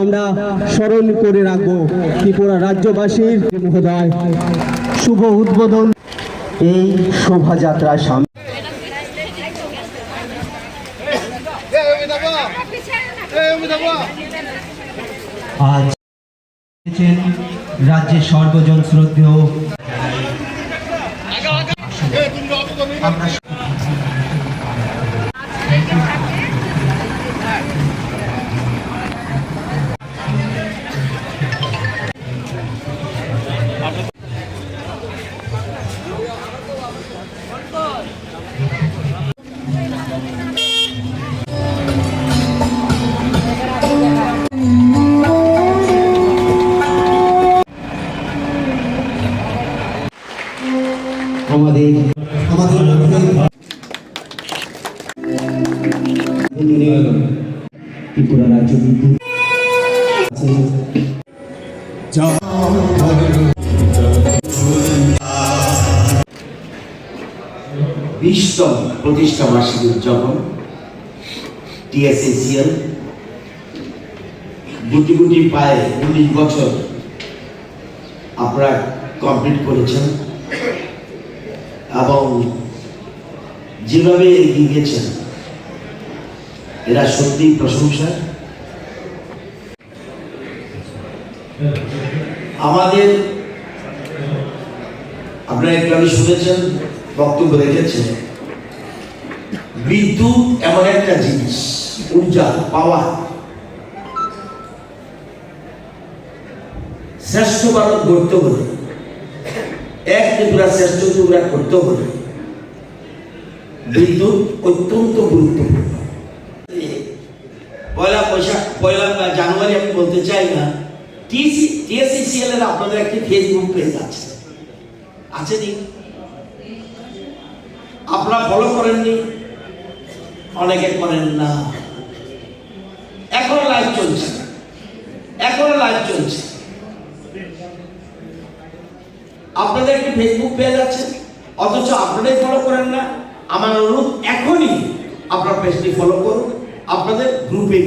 আমরা স্মরণ করে রাখব ত্রিপুরা রাজ্যবাসীর মহোদয় শুভ উদ্বোধন। এই শোভাযাত্রা সামনে আজ রাজ্যের সর্বজন শ্রদ্ধেয়। আমরা আমাদের আমাদের ত্রিপুরা রাজ্য বিদ্যুৎ বিশতম প্রতিষ্ঠা বার্ষিকী উদযাপন টিএসএসিএল গুটি গুটি পায়ে উনিশ বছর আপনারা কমপ্লিট করেছেন। এবং যেভাবে এগিয়ে গেছেন, এরা সত্যি প্রশংসা। আমাদের, আপনারা একটু আগে শুনেছেন, বক্তব্য রেখেছেন, বিদ্যুৎ এমন একটা জিনিস, ঊর্জা পাওয়া শ্রেষ্ঠ ভারত গড়তে হলে এক ত্রিপুরা শ্রেষ্ঠ ত্রিপুরা করতে হলে বিদ্যুৎ অত্যন্ত গুরুত্বপূর্ণ। পয়লা বৈশাখ, পয়লা জানুয়ারি আমি বলতে চাই না টিসি টিএসসিসিএল এর আপনাদের একটি ফেসবুক পেজ আছে। আছে নি? আপনারা ফলো করেননি? অনেকে করেন না। এখনও লাইভ চলছে। এখনও লাইভ চলছে। আপনাদের একটি ফেসবুক পেজ আছে? অথচ আপনারাই ফলো করেন না। আমার অনুরোধ এখনই আপনার পেজটি ফলো করুন। আপনাদের গ্রুপে